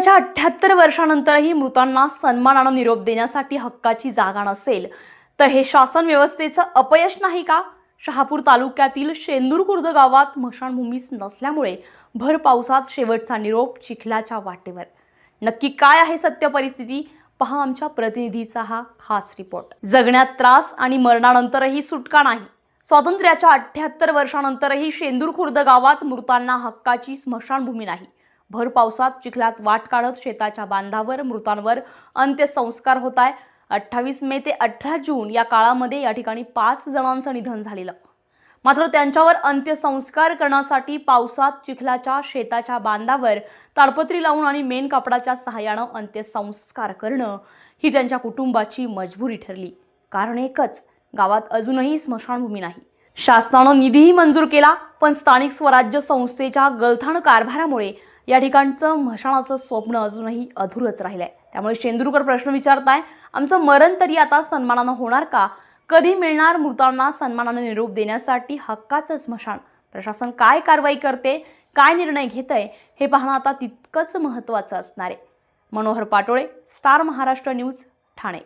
वयाच्या अठ्ठ्याहत्तर वर्षानंतरही मृतांना सन्मानानं निरोप देण्यासाठी हक्काची जागा नसेल. तर हे शासन व्यवस्थेचं अपयश नाही का? शहापूर तालुक्यातील शेंदूर खुर्द गावात मशानभूमीच नसल्यामुळे भर पावसात शेवटचा निरोप चिखलाच्या वाटेवर. नक्की काय आहे सत्य परिस्थिती? पहा आमच्या प्रतिनिधीचा हा खास रिपोर्ट. जगण्यात त्रास आणि मरणानंतरही सुटका नाही. स्वातंत्र्याच्या अठ्ठ्याहत्तर वर्षानंतरही शेंदूर खुर्द गावात मृतांना हक्काची स्मशानभूमी नाही. भर पावसात चिखलात वाट काढत शेताच्या बांधावर मृतांवर अंत्यसंस्कार होत आहे. अठ्ठावीस मे ते अठरा जून या काळामध्ये या ठिकाणी पाच जणांचं निधन झालेलं. मात्र त्यांच्यावर अंत्यसंस्कार करण्यासाठी पावसात चिखलाच्या शेताच्या बांधावर ताडपत्री लावून आणि मेन कापडाच्या सहाय्यानं अंत्यसंस्कार करणं ही त्यांच्या कुटुंबाची मजबुरी ठरली. कारण एकच गावात अजूनही स्मशानभूमी नाही. शासनानं निधीही मंजूर केला पण स्थानिक स्वराज्य संस्थेच्या गलथान कारभारामुळे या ठिकाणचं मशाणाचं स्वप्न अजूनही अधूरच राहिलंय. त्यामुळे शेंदूरकर प्रश्न विचारताय आमचं मरण तरी आता सन्मानानं होणार का? कधी मिळणार मृतांना सन्मानानं निरोप देण्यासाठी हक्काचं स्मशान प्रशासन काय कारवाई करते काय निर्णय घेतंय हे पाहणं आता तितकंच महत्त्वाचं असणार आहे. Manohar Patole star Maharashtra news Thane.